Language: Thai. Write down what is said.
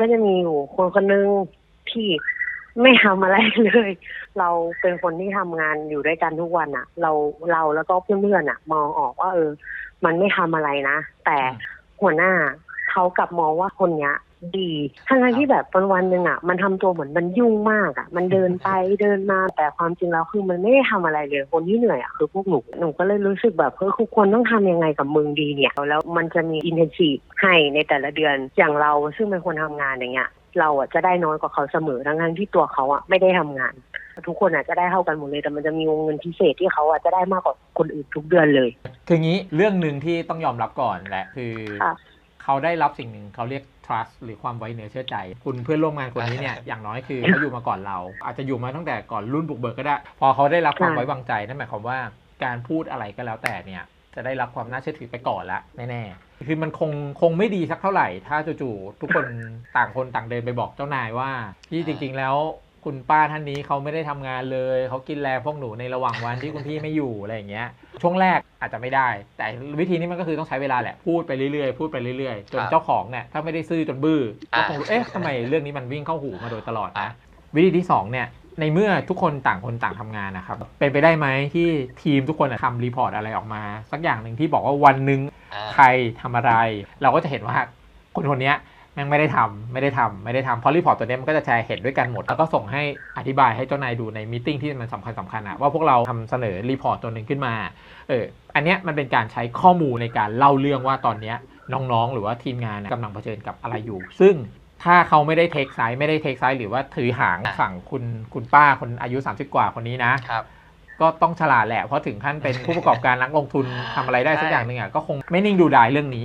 ก็จะมีอยู่คนคนหนึงที่ไม่ทำอะไรเลย เราเป็นคนที่ทำงานอยู่ด้วยกันทุกวันอะเราเราแล้วก็เพื่อนๆอะมองออกว่า เออ มันไม่ทำอะไรนะ แต่หัวหน้าเขากลับมองว่าคนเนี้ย ดีทั้งๆที่แบบวันวันๆหนึ่งอะมันทำตัวเหมือนมันยุ่งมากอะมันเดินไปเดินมาแต่ความจริงแล้วคือมันไม่ได้ทำอะไรเลยคนที่เหนื่อยอะคือพวกหนูหนูก็เลยรู้สึกแบบเออคือควรต้องทำยังไงกับมึงดีเนี่ย แล้วมันจะมีอินเทนซีให้ในแต่ละเดือนอย่างเราซึ่งเป็นคนทำงานอย่างเงี้ยเราอะจะได้น้อยกว่าเขาเสมอทั้งๆที่ตัวเขาอะไม่ได้ทำงาน ทุกคนอะจะได้เท่ากันหมดเลยแต่มันจะมีวงเงินพิเศษที่เขาอะจะได้มากกว่าคนอื่นทุกเดือนเลย คืองี้เรื่องหนึ่งที่ต้องยอมรับก่อนแหละคือค่ะ เขาได้รับสิ่งหนึ่งเขาเรียก trust หรือความไว้เนื้อเชื่อใจ คุณเพื่อนร่วมงานคนนี้เนี่ยอย่างน้อยคือเขาอยู่มาก่อนเรา อาจจะอยู่มาตั้งแต่ก่อนรุ่นบุกเบิกก็ได้ พอเขาได้รับความค่ะไว้วางใจนั่นหมายความว่าการพูดอะไรก็แล้วแต่เนี่ยจะได้รับความน่าเชื่อถือไปก่อนละแน่ๆคือมันคงคงไม่ดีสักเท่าไหร่ ถ้าจู่ๆทุกคนต่างคนต่างเดินไปบอกเจ้านายว่าที่จริง ๆแล้ว คุณป้าท่านนี้เขาไม่ได้ทำงานเลย เขากินแรงพวกหนูในระหว่างวันที่คุณพี่ไม่อยู่อะไรอย่างเงี้ย ช่วงแรกอาจจะไม่ได้ แต่วิธีนี้มันก็คือต้องใช้เวลาแหละ พูดไปเรื่อยๆ พูดไปเรื่อยๆ จนครับเจ้าของเนี่ยถ้าไม่ได้ซื่อจนบื้อ ก็อ่าคงรู้เอ๊ะทำไมเรื่องนี้มันวิ่งเข้าหูมาโดยตลอดนะวิธีที่สองเนี่ยในเมื่อทุกคนต่างคนต่างทำงานนะครับ เป็นไปได้ไหมที่ทีมทุกคนอะทำรีพอร์ตอะไรออกมา สักอย่างหนึ่งที่บอกว่าวันหนึ่งอ่าใครทำอะไร เราก็จะเห็นว่าคนคนเนี้ยแม่งไม่ได้ทำไม่ได้ทำไม่ได้ทำเพราะรีพอร์ตตัวเนี้ยมันก็จะแชร์เห็นด้วยกันหมด แล้วก็ส่งให้อธิบายให้เจ้านายดูในมีติ้งที่มันสำคัญสำคัญอะว่าพวกเราทำเสนอรีพอร์ตตัวหนึ่งขึ้นมาเอออันเนี้ยมันเป็นการใช้ข้อมูลในการเล่าเรื่องว่าตอนเนี้ยน้องๆ หรือว่าทีมงานเนี่ยกำลังเผชิญกับอะไรอยู่ ซึ่งถ้าเขาไม่ได้เทคไซส์ไม่ได้เทคไซส์หรือว่าถือหางอะฝั่งคุณคุณป้าคนอายุ 30 กว่าคนนี้นะครับก็ต้องฉลาดแหละเพราะถึงขั้นเป็นผู้ประกอบการนักลงทุนทำอะไรได้สักอย่างหนึ่งอะก็คงไม่นิ่งดูดายเรื่องนี้